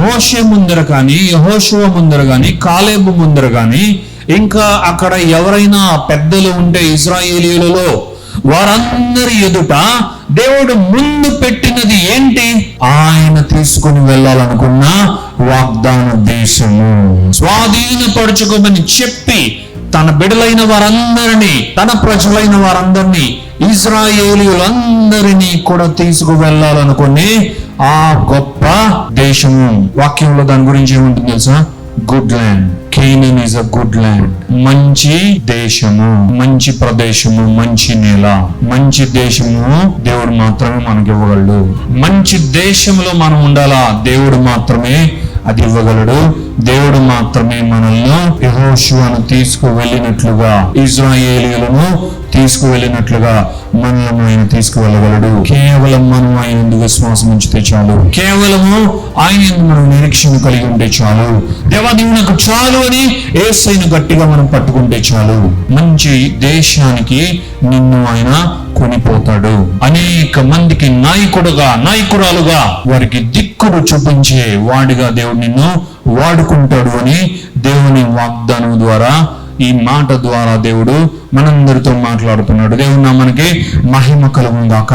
మోషే ముందర కానీ యహోశివ ముందర కానీ కాలేబు ముందర కానీ ఇంకా అక్కడ ఎవరైనా పెద్దలు ఉంటే ఇజ్రాయేలీలలో వారందరి ఎదుట దేవుడు ముందు పెట్టినది ఏంటి? ఆయన తీసుకుని వెళ్ళాలనుకున్న వాగ్దాన దేశము. స్వాధీనపరచుకోమని చెప్పి తన బిడలైన వారందరినీ తన ప్రజలైన వారందరినీ ఇజ్రాయేలీలందరినీ కూడా తీసుకు వెళ్ళాలనుకుని ఆ గొప్ప దేశము వాక్యంలో దాని గురించి ఏముంటుంది తెలుసా? Good land Canaan is a good land మంచి దేశము మంచి ప్రదేశము మంచి నేల. మంచి దేశము దేవుడు మాత్రమే మనకి ఇవ్వగలడు. మంచి దేశంలో మనం ఉండాలా? దేవుడు మాత్రమే అది ఇవ్వగలడు. దేవుడు మాత్రమే మనల్ని యహోషువను తీసుకు వెళ్ళినట్లుగా ఇజ్రాయేలీలను తీసుకువెళ్ళినట్లుగా మనలను ఆయన తీసుకువెళ్ళగలడు. కేవలం మనం ఆయన ఎందుకు విశ్వాసం ఉంచితే చాలు. కేవలము ఆయన మనం నిరీక్షణ కలిగి ఉంటే చాలు. దేవా నాకు చాలు అని ఏసైను గట్టిగా మనం పట్టుకుంటే చాలు. మంచి దేశానికి నిన్ను ఆయన కొనిపోతాడు. అనేక మందికి నాయకుడుగా నాయకురాలుగా వారికి దిక్కుడు చూపించే వాడిగా దేవుడు నిన్ను వాడుకుంటాడు అని దేవుని వాగ్దానం ద్వారా ఈ మాట ద్వారా దేవుడు మనందరితో మాట్లాడుతున్నాడు. దేవుడు నా మనకి మహిమ కలుగుందాక